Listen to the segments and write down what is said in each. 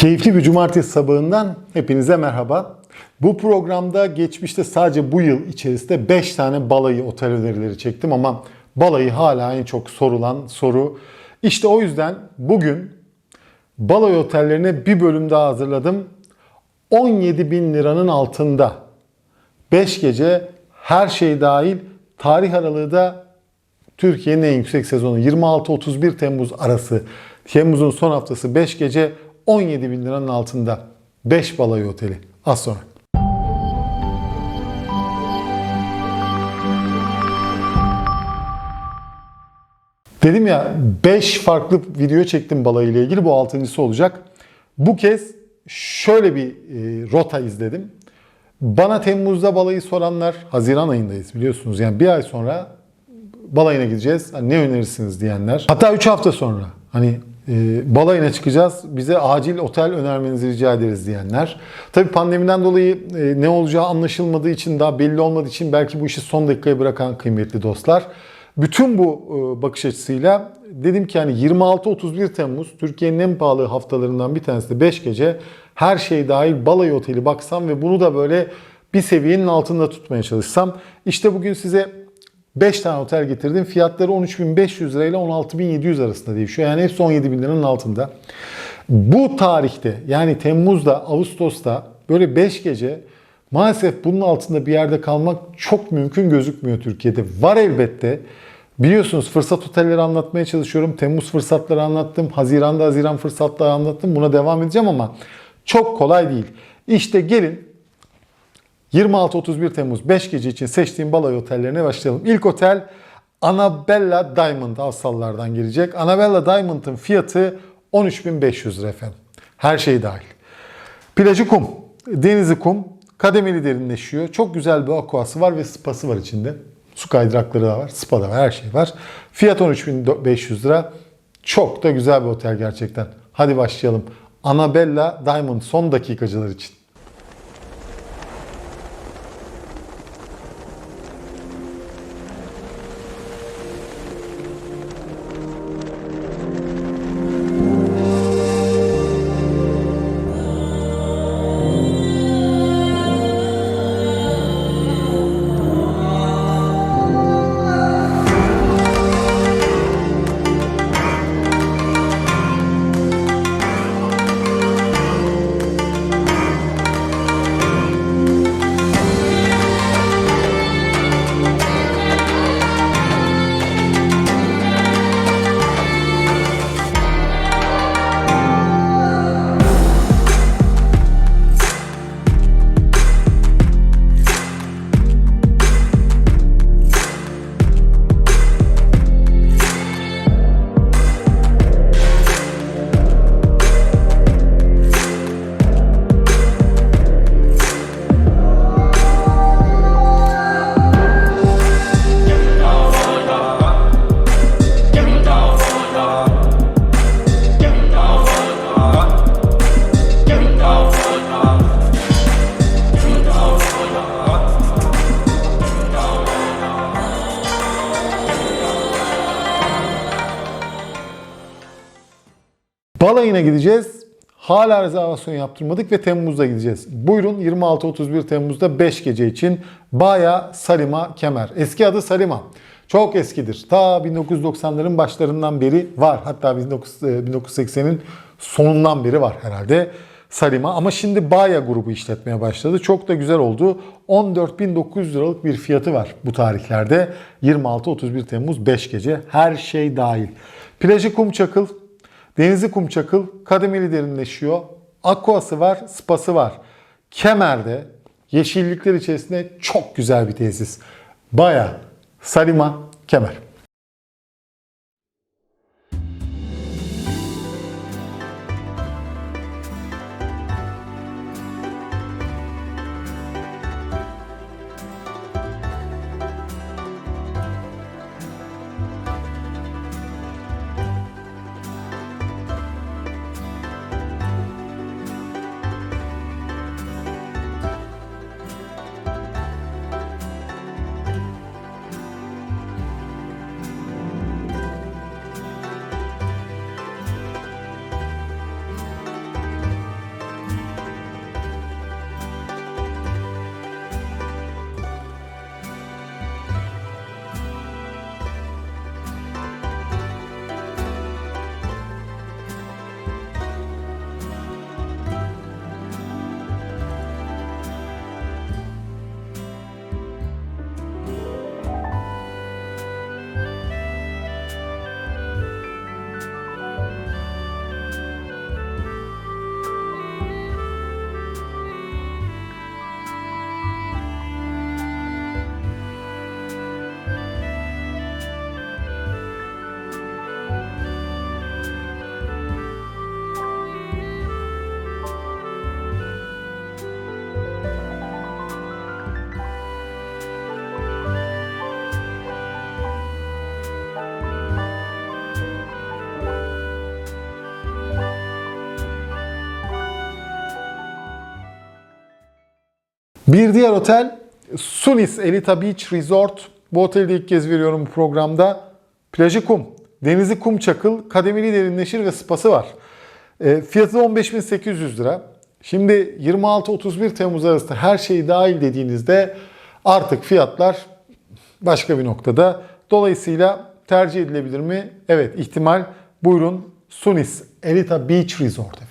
Keyifli bir cumartesi sabahından hepinize merhaba. Bu programda geçmişte sadece bu yıl içerisinde 5 tane balayı otel önerileri çektim ama balayı hala en çok sorulan soru. İşte o yüzden bugün balayı otellerine bir bölüm daha hazırladım. 17 bin liranın altında 5 gece her şey dahil tarih aralığı da Türkiye'nin en yüksek sezonu 26-31 Temmuz arası. Temmuz'un son haftası 5 gece 17 bin liranın altında. 5 balayı oteli. Az sonra. Dedim ya 5 farklı video çektim balayı ile ilgili. Bu altıncısı olacak. Bu kez şöyle bir e, rota izledim. Bana Temmuz'da balayı soranlar, Haziran ayındayız biliyorsunuz. Yani bir ay sonra balayına gideceğiz. Hani ne önerirsiniz diyenler. Hatta 3 hafta sonra hani balayına çıkacağız. Bize acil otel önermenizi rica ederiz diyenler. Tabii pandemiden dolayı e, ne olacağı anlaşılmadığı için daha belli olmadığı için belki bu işi son dakikaya bırakan kıymetli dostlar. Bütün bu e, bakış açısıyla dedim ki hani 26-31 Temmuz Türkiye'nin en pahalı haftalarından bir tanesi de 5 gece her şey dahil balayı oteli baksam ve bunu da böyle bir seviyenin altında tutmaya çalışsam. İşte bugün size 5 tane otel getirdim. Fiyatları 13.500 lirayla 16.700 arasında değişiyor. Yani hepsi 17 bin liranın altında. Bu tarihte yani Temmuz'da, Ağustos'ta böyle 5 gece maalesef bunun altında bir yerde kalmak çok mümkün gözükmüyor Türkiye'de. Var elbette. Biliyorsunuz fırsat otelleri anlatmaya çalışıyorum. Temmuz fırsatları anlattım. Haziran'da Haziran fırsatları anlattım. Buna devam edeceğim ama çok kolay değil. İşte gelin 26-31 Temmuz 5 gece için seçtiğim balayı otellerine başlayalım. İlk otel Annabella Diamond Avsallardan gelecek. Annabella Diamond'ın fiyatı 13.500 lira efendim. Her şey dahil. Plajı kum, denizi kum, kademeli derinleşiyor. Çok güzel bir aquası var ve spası var içinde. Su kaydırakları da var, spa da var, her şey var. Fiyat 13.500 lira. Çok da güzel bir otel gerçekten. Hadi başlayalım. Annabella Diamond son dakikacılar için. Balayına gideceğiz. Hala rezervasyon yaptırmadık ve Temmuz'da gideceğiz. Buyurun 26-31 Temmuz'da 5 gece için Baya Salima Kemer. Eski adı Salima. Çok eskidir. Ta 1990'ların başlarından beri var. Hatta 19, e, 1980'in sonundan beri var herhalde. Salima ama şimdi Baya grubu işletmeye başladı. Çok da güzel oldu. 14.900 liralık bir fiyatı var bu tarihlerde. 26-31 Temmuz 5 gece her şey dahil. Plajı Kumçakıl, Denizi Kumçakıl kademeli derinleşiyor. Aquası var, spası var. Kemer'de yeşillikler içerisinde çok güzel bir tesis. Baya Salima Kemer. Bir diğer otel Sunis Elita Beach Resort. Bu oteli de ilk kez veriyorum bu programda. Plajı kum, denizi kum çakıl, kademeli derinleşir ve spası var. E, fiyatı 15.800 lira. Şimdi 26-31 Temmuz arasında her şey dahil dediğinizde artık fiyatlar başka bir noktada. Dolayısıyla tercih edilebilir mi? Evet ihtimal. Buyurun Sunis Elita Beach Resort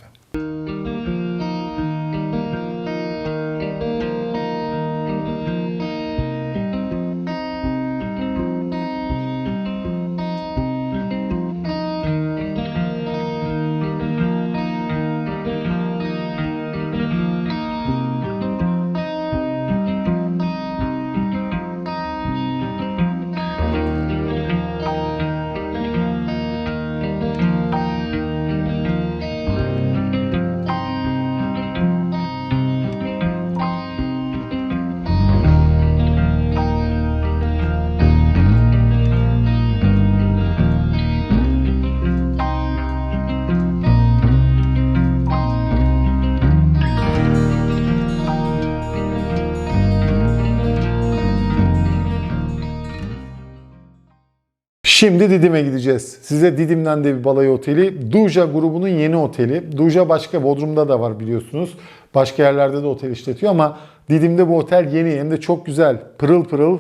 Şimdi Didim'e gideceğiz. Size Didim'den de bir balayı oteli. Duja grubunun yeni oteli. Duja başka Bodrum'da da var biliyorsunuz. Başka yerlerde de otel işletiyor ama Didim'de bu otel yeni hem de çok güzel. Pırıl pırıl.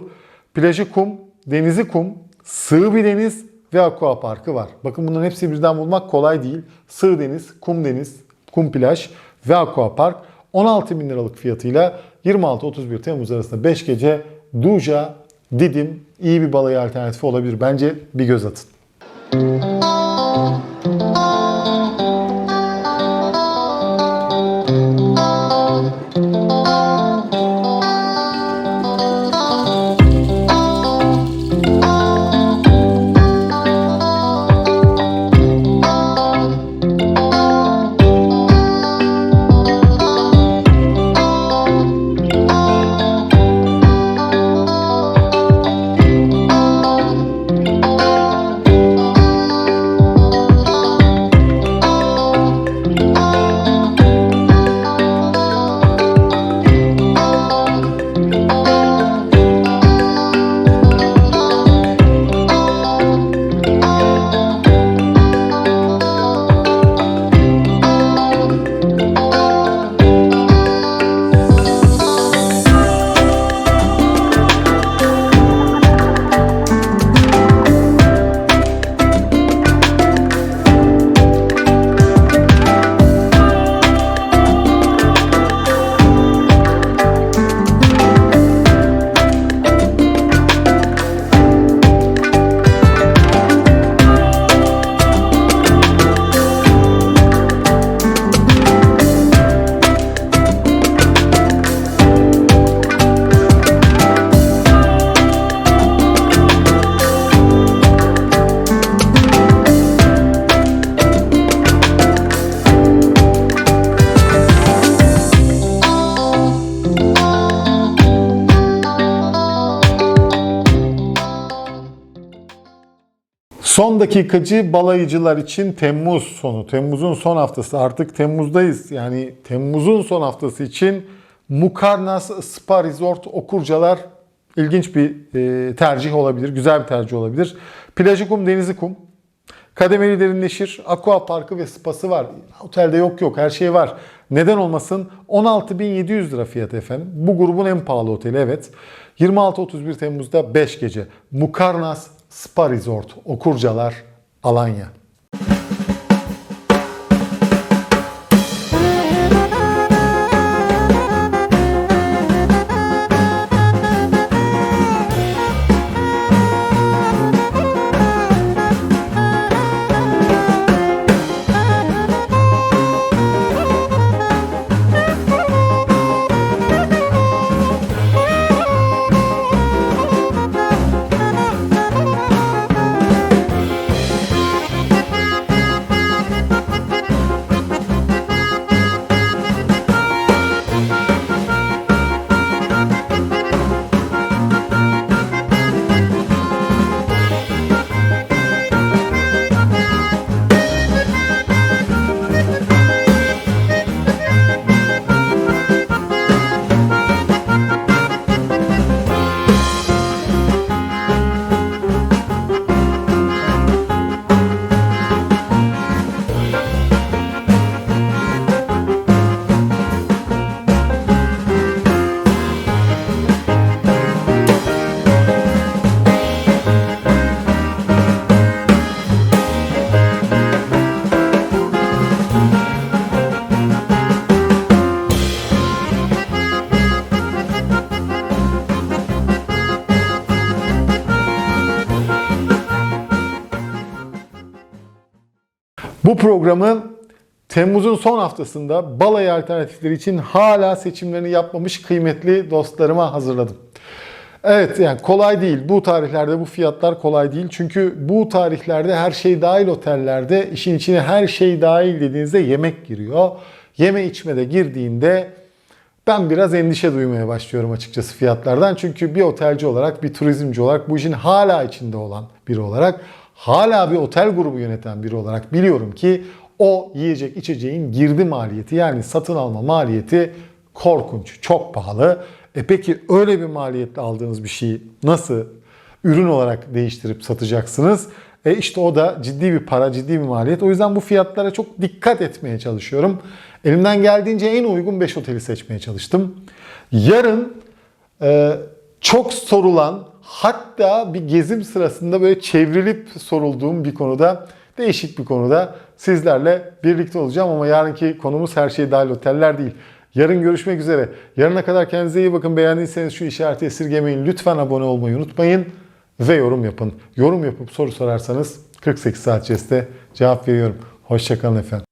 Plajı kum, denizi kum, sığ bir deniz ve aqua parkı var. Bakın bunların hepsi birden bulmak kolay değil. Sığ deniz, kum deniz, kum plaj ve aqua park 16 bin liralık fiyatıyla 26-31 Temmuz arasında 5 gece Duja Didim iyi bir balayı alternatifi olabilir. Bence bir göz atın. Son dakikacı balayıcılar için Temmuz sonu, Temmuz'un son haftası. Artık Temmuz'dayız. Yani Temmuz'un son haftası için Mukarnas Spa Resort Okurcalar ilginç bir e, tercih olabilir. Güzel bir tercih olabilir. Plajı kum, denizi kum. Kademeli derinleşir. Aqua Parkı ve spası var. Otelde yok yok her şey var. Neden olmasın? 16.700 lira fiyat efendim. Bu grubun en pahalı oteli evet. 26-31 Temmuz'da 5 gece. Mukarnas Spa Resort, Okurcalar, Alanya. Bu programı Temmuz'un son haftasında balayı alternatifleri için hala seçimlerini yapmamış kıymetli dostlarıma hazırladım. Evet yani kolay değil. Bu tarihlerde bu fiyatlar kolay değil. Çünkü bu tarihlerde her şey dahil otellerde işin içine her şey dahil dediğinizde yemek giriyor. Yeme içme de girdiğinde ben biraz endişe duymaya başlıyorum açıkçası fiyatlardan. Çünkü bir otelci olarak, bir turizmci olarak bu işin hala içinde olan biri olarak, hala bir otel grubu yöneten biri olarak biliyorum ki o yiyecek içeceğin girdi maliyeti yani satın alma maliyeti korkunç, çok pahalı. E peki öyle bir maliyetle aldığınız bir şeyi nasıl ürün olarak değiştirip satacaksınız? E işte o da ciddi bir para, ciddi bir maliyet. O yüzden bu fiyatlara çok dikkat etmeye çalışıyorum. Elimden geldiğince en uygun 5 oteli seçmeye çalıştım. Yarın e, çok sorulan hatta bir gezim sırasında böyle çevrilip sorulduğum bir konuda değişik bir konuda sizlerle birlikte olacağım ama yarınki konumuz her şey dahil oteller değil. Yarın görüşmek üzere. Yarına kadar kendinize iyi bakın. Beğendiyseniz şu işareti esirgemeyin. Lütfen abone olmayı unutmayın ve yorum yapın. Yorum yapıp soru sorarsanız 48 saat içerisinde cevap veriyorum. Hoşçakalın efendim.